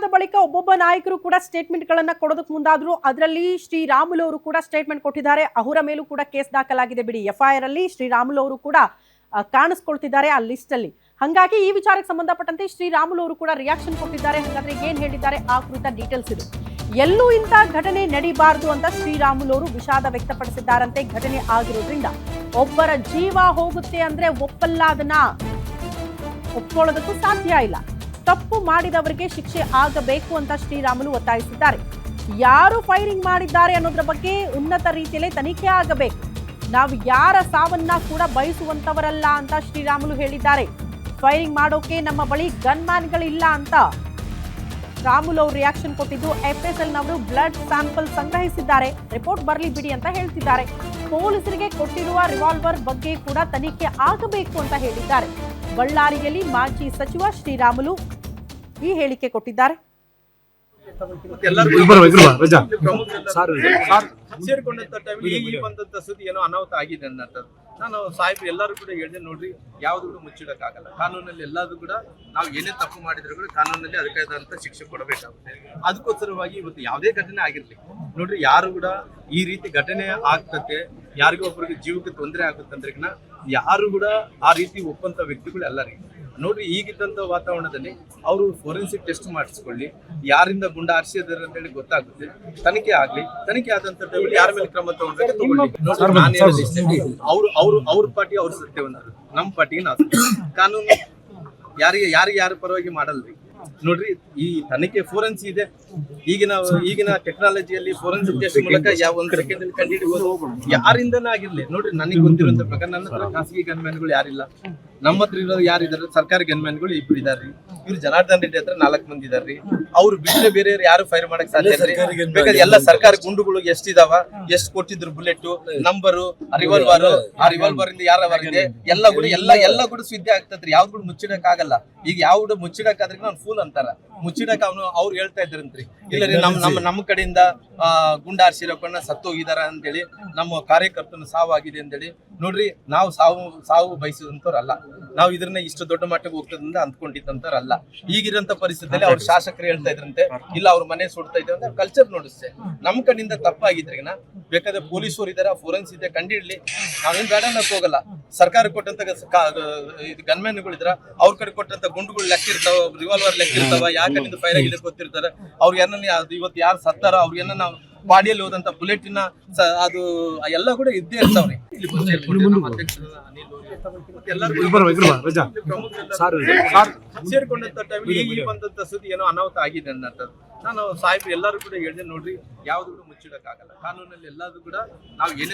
ಇದಾದ ಬಳಿಕ ಒಬ್ಬೊಬ್ಬ ನಾಯಕರು ಕೂಡ ಸ್ಟೇಟ್ಮೆಂಟ್ ಗಳನ್ನ ಕೊಡೋದಕ್ಕೆ ಮುಂದಾದ್ರು. ಅದರಲ್ಲಿ ಶ್ರೀರಾಮುಲು ಅವರು ಕೂಡ ಸ್ಟೇಟ್ಮೆಂಟ್ ಕೊಟ್ಟಿದ್ದಾರೆ. ಅವರ ಮೇಲೂ ಕೂಡ ಕೇಸ್ ದಾಖಲಾಗಿದೆ ಬಿಡಿ. ಎಫ್ಐಆರ್ ಅಲ್ಲಿ ಶ್ರೀರಾಮುಲು ಅವರು ಕೂಡ ಕಾಣಿಸ್ಕೊಳ್ತಿದ್ದಾರೆ ಆ ಲಿಸ್ಟ್ ಅಲ್ಲಿ ಹಂಗಾಗಿ ಈ ವಿಚಾರಕ್ಕೆ ಸಂಬಂಧಪಟ್ಟಂತೆ ಶ್ರೀರಾಮುಲು ಅವರು ಕೂಡ ರಿಯಾಕ್ಷನ್ ಕೊಟ್ಟಿದ್ದಾರೆ. ಹಾಗಾದ್ರೆ ಏನ್ ಹೇಳಿದ್ದಾರೆ? ಆ ಕುರಿತ ಡೀಟೇಲ್ಸ್ ಇದು. ಎಲ್ಲೂ ಇಂಥ ಘಟನೆ ನಡೀಬಾರದು ಅಂತ ಶ್ರೀರಾಮುಲು ಅವರು ವಿಷಾದ ವ್ಯಕ್ತಪಡಿಸಿದ್ದಾರಂತೆ. ಘಟನೆ ಆಗಿರೋದ್ರಿಂದ ಒಬ್ಬರ ಜೀವ ಹೋಗುತ್ತೆ ಅಂದ್ರೆ ಒಪ್ಪಲ್ಲ ಅದನ್ನ ಒಪ್ಕೊಳ್ಳೋದಕ್ಕೂ ಸಾಧ್ಯ ಇಲ್ಲ. ತಪ್ಪು ಮಾಡಿದವರಿಗೆ ಶಿಕ್ಷೆ ಆಗಬೇಕು ಅಂತ ಶ್ರೀರಾಮುಲು ಒತ್ತಾಯಿಸಿದ್ದಾರೆ. ಯಾರು ಫೈರಿಂಗ್ ಮಾಡಿದ್ದಾರೆ ಅನ್ನೋದ್ರ ಬಗ್ಗೆ ಉನ್ನತ ರೀತಿಯಲ್ಲಿ ತನಿಖೆ ಆಗಬೇಕು. ನಾವು ಯಾರ ಸಾವನ್ನ ಕೂಡ ಬಯಸುವಂತವರಲ್ಲ ಅಂತ ಶ್ರೀರಾಮುಲು ಹೇಳಿದ್ದಾರೆ. ಫೈರಿಂಗ್ ಮಾಡೋಕೆ ನಮ್ಮ ಬಳಿ ಗನ್ಮ್ಯಾನ್ಗಳಿಲ್ಲ ಅಂತ ರಾಮುಲು ಅವರು ರಿಯಾಕ್ಷನ್ ಕೊಟ್ಟಿದ್ದು ಎಫ್ಎಸ್ಎಲ್ ನವರು ಬ್ಲಡ್ ಸ್ಯಾಂಪಲ್ ಸಂಗ್ರಹಿಸಿದ್ದಾರೆ. ರಿಪೋರ್ಟ್ ಬರಲಿ ಬಿಡಿ ಅಂತ ಹೇಳ್ತಿದ್ದಾರೆ. ಪೊಲೀಸರಿಗೆ ಕೊಟ್ಟಿರುವ ರಿವಾಲ್ವರ್ ಬಗ್ಗೆ ಕೂಡ ತನಿಖೆ ಆಗಬೇಕು ಅಂತ ಹೇಳಿದ್ದಾರೆ. ಬಳ್ಳಾರಿಯಲ್ಲಿ ಮಾಜಿ ಸಚಿವ ಶ್ರೀರಾಮುಲು ಈ ಹೇಳಿಕೆ ಕೊಟ್ಟಿದ್ದಾರೆ ಸೇರಿಕೊಂಡಂತ ಟೈಮ್ ಈ ಬಂದಂತ ಸುದ್ದಿ ಏನೋ ಅನಾಹುತ ಆಗಿದೆ ಅನ್ನೋದು ನಾನು ಸಾಹೇಬ್ರು, ಎಲ್ಲರೂ ಕೂಡ ಹೇಳಿದೆ, ನೋಡ್ರಿ, ಯಾವ್ದು ಕೂಡ ಮುಚ್ಚಿಡಕ್ಕಾಗಲ್ಲ. ಕಾನೂನಲ್ಲಿ ಎಲ್ಲಾದ್ರೂ ಕೂಡ ನಾವು ಏನೇ ತಪ್ಪು ಮಾಡಿದ್ರು ಕೂಡ ಕಾನೂನಲ್ಲಿ ಅದಕ್ಕಾದಂತ ಶಿಕ್ಷೆ ಕೊಡಬೇಕಾಗುತ್ತೆ. ಅದಕ್ಕೋಸ್ಕರವಾಗಿ ಇವತ್ತು ಯಾವುದೇ ಘಟನೆ ಆಗಿರ್ಲಿ, ನೋಡ್ರಿ, ಯಾರು ಕೂಡ ಈ ರೀತಿ ಘಟನೆ ಆಗ್ತತೆ ಯಾರಿಗೋ ಒಬ್ಬರಿಗೆ ಜೀವಕ್ಕೆ ತೊಂದರೆ ಆಗುತ್ತಂದ್ರಿಗಿನ ಯಾರು ಕೂಡ ಆ ರೀತಿ ಒಪ್ಪಂತ ವ್ಯಕ್ತಿಗಳು ಎಲ್ಲರಿಗೆ. ನೋಡ್ರಿ ಈಗಿದ್ದಂತ ವಾತಾವರಣದಲ್ಲಿ ಅವರು ಫೋರೆನ್ಸಿಕ್ ಟೆಸ್ಟ್ ಮಾಡಿಸ್ಕೊಳ್ಳಿ ಯಾರಿಂದ ಗುಂಡ ಹಾರಿಸಿದಾರೆ ಅಂತ ಹೇಳಿ ಗೊತ್ತಾಗುತ್ತೆ. ತನಿಖೆ ಆಗ್ಲಿ ತನಿಖೆ ಆದಂತ ಯಾರ ಮೇಲೆ ಕ್ರಮ ತಗೊಂಡ್ರೆ ತಗೊಳ್ಳಿ. ಅವ್ರು ಅವ್ರು ಅವ್ರ ಪಾರ್ಟಿ ಅವ್ರ ಸತ್ಯವಂತರು ನಮ್ಮ ಪಾರ್ಟಿಗೆ ನಾವು ಕಾನೂನು ಯಾರಿಗೆ ಯಾರಿಗೆ ಯಾರ ಪರವಾಗಿ ಮಾಡಲ್ರಿ? ನೋಡ್ರಿ ಈ ತನಿಖೆ ಫೋರೆನ್ಸಿ ಇದೆ. ಈಗಿನ ಈಗಿನ ಟೆಕ್ನಾಲಜಿಯಲ್ಲಿ ಫೋರೆನ್ಸಿಕ್ ಟೆಸ್ಟ್ ಮೂಲಕ ಯಾವ ಒಂದು ಸೆಕೆಂಡ್ ಅಲ್ಲಿ ಆಗಿರಲಿ ಯಾರಿಂದನೇ ಆಗಿರ್ಲಿ. ನೋಡ್ರಿ ನನಗೆ ಗೊತ್ತಿರುವಂತ ಪ್ರಕಾರ ನನ್ನ ಹತ್ರ ಖಾಸಗಿ ಗನ್ಮ್ಯಾನ್ಗಳು ಯಾರಿಲ್ಲ. ನಮ್ಮ ಹತ್ರ ಇರೋರು ಯಾರಿದ್ದಾರೆ? ಸರ್ಕಾರಿ ಗನ್ಮ್ಯಾನ್ಗಳು ಇಬ್ರು ಇದಾರ್ರಿ. ಇವ್ರು ಜನಾರ್ದನ್ ರೆಡ್ಡಿ ಹತ್ರ ನಾಲ್ಕು ಮಂದಿ ಇದಾರ್ರಿ. ಅವ್ರು ಬಿಟ್ಟರೆ ಬೇರೆ ಯಾರು ಫೈರ್ ಮಾಡಕ್ ಸಾಧ್ಯ ಬೇಕಾದ್ರೆ ಎಲ್ಲ ಸರ್ಕಾರಿ ಗುಂಡುಗಳು ಎಷ್ಟಿದಾವ? ಎಷ್ಟ್ ಕೊಟ್ಟಿದ್ರು ಬುಲೆಟ್ ನಂಬರು ರಿವಾಲ್ವರ್ ಆ ರಿವಾಲ್ವರ್ ಇಂದ ಯಾರ ಎಲ್ಲ ಕೂಡ ಎಲ್ಲ ಎಲ್ಲ ಕೂಡ ಸುದ್ದಿ ಆಗ್ತದ್ರಿ. ಯಾವ್ದು ಕೂಡ ಮುಚ್ಚಿಡಕ್ ಆಗಲ್ಲ ಈಗ ಯಾವ್ದು ಮುಚ್ಚಿಡಕ್ ಆದ್ರೆ ನಾನು ಫೂಲ್ ಅಂತಾರ. ಮುಚ್ಚಿಡಕ ಅವನು ಅವ್ರು ಹೇಳ್ತಾ ಇದ್ರಂತ್ರಿ. ಇಲ್ಲ ರೀ, ನಮ್ ನಮ್ಮ ನಮ್ಮ ಕಡೆಯಿಂದ, ಆ ಹಾರಿಸಿರೋಕನ್ನ ಸತ್ತೋಗಿದಾರ ಅಂತೇಳಿ ನಮ್ಮ ಕಾರ್ಯಕರ್ತನ ಸಾವಾಗಿದೆ ಅಂತೇಳಿ. ನೋಡ್ರಿ, ನಾವು ಸಾವು ಸಾವು ಬಯಸಿದಂತವ್ರಲ್ಲ ನಾವು ಇದನ್ನ ಇಷ್ಟು ದೊಡ್ಡ ಮಟ್ಟಕ್ಕೆ ಹೋಗ್ತದಂತ ಅಂದ್ಕೊಂಡಿದ್ದಂತವ್ರಲ್ಲ ಈಗಿರಂತ ಪರಿಸ್ಥಿತಿಯಲ್ಲಿ ಅವ್ರ ಶಾಸಕರು ಹೇಳ್ತಾ ಇದ್ರಂತೆ. ಇಲ್ಲ, ಅವ್ರ ಮನೆ ಸುಡ್ತಾ ಇದ್ರೆ ಕಲ್ಚರ್ ನೋಡಿಸ್ತೆ. ನಮ್ ಕಡೆಯಿಂದ ತಪ್ಪಾಗಿದ್ರಿಗಿನ ಬೇಕಾದ್ರೆ ಪೊಲೀಸರು ಇದಾರೆ ಫೋರೆನ್ಸ್ ಇದೆ, ಕಂಡಿಡ್ಲಿ. ನಾವೇನ್ ಬೇಡ ಹೋಗಲ್ಲ. ಸರ್ಕಾರ ಕೊಟ್ಟಂತ ಗನ್ಮ್ಯಾನ್ಗಳಿದ್ರ ಅವ್ರ ಕಡೆ ಕೊಟ್ಟಂತ ಗುಂಡುಗಳು ಲೆಕ್ಕ ಇರ್ತಾವ ರಿವಾಲ್ವರ್ ಲೆಕ್ಕ ಇರ್ತಾವ ಯಾಕೆ ಕಡೆಯಿಂದ ಫೈರ್ ಆಗಿದೆ ಗೊತ್ತಿರ್ತಾರೆ ಅವ್ರು ಏನನ್ನ ಅದು ಇವತ್ತು ಯಾರು ಸತ್ತಾರ ಅವ್ರು ಏನನ್ನ ನಾವು ಬಾಡಿಯಲ್ಲಿ ಹೋದಂತ ಬುಲೆಟಿನ ಅದು ಎಲ್ಲ ಕೂಡ ಇದ್ದೇ ಇರ್ತಾವ್ರಿ. ಸೇರ್ಕೊಂಡಂತ ಟೈಮ್ ಈ ಬಂದಂತ ಸುದ್ದಿ ಏನೋ ಅನಾಹುತ ಆಗಿದೆ ಅನ್ನೋದು ನಾನು ಸಾಹೇಬ್ರು ಎಲ್ಲರೂ ಕೂಡ ಹೇಳಿದೆ ನೋಡ್ರಿ ಯಾವ್ದು ಕೂಡ ಮುಚ್ಚಿಡಕ್ಕಾಗಲ್ಲ. ಕಾನೂನಲ್ಲಿ ಎಲ್ಲಾದ್ರೂ ಕೂಡ ನಾವು ಏನೇ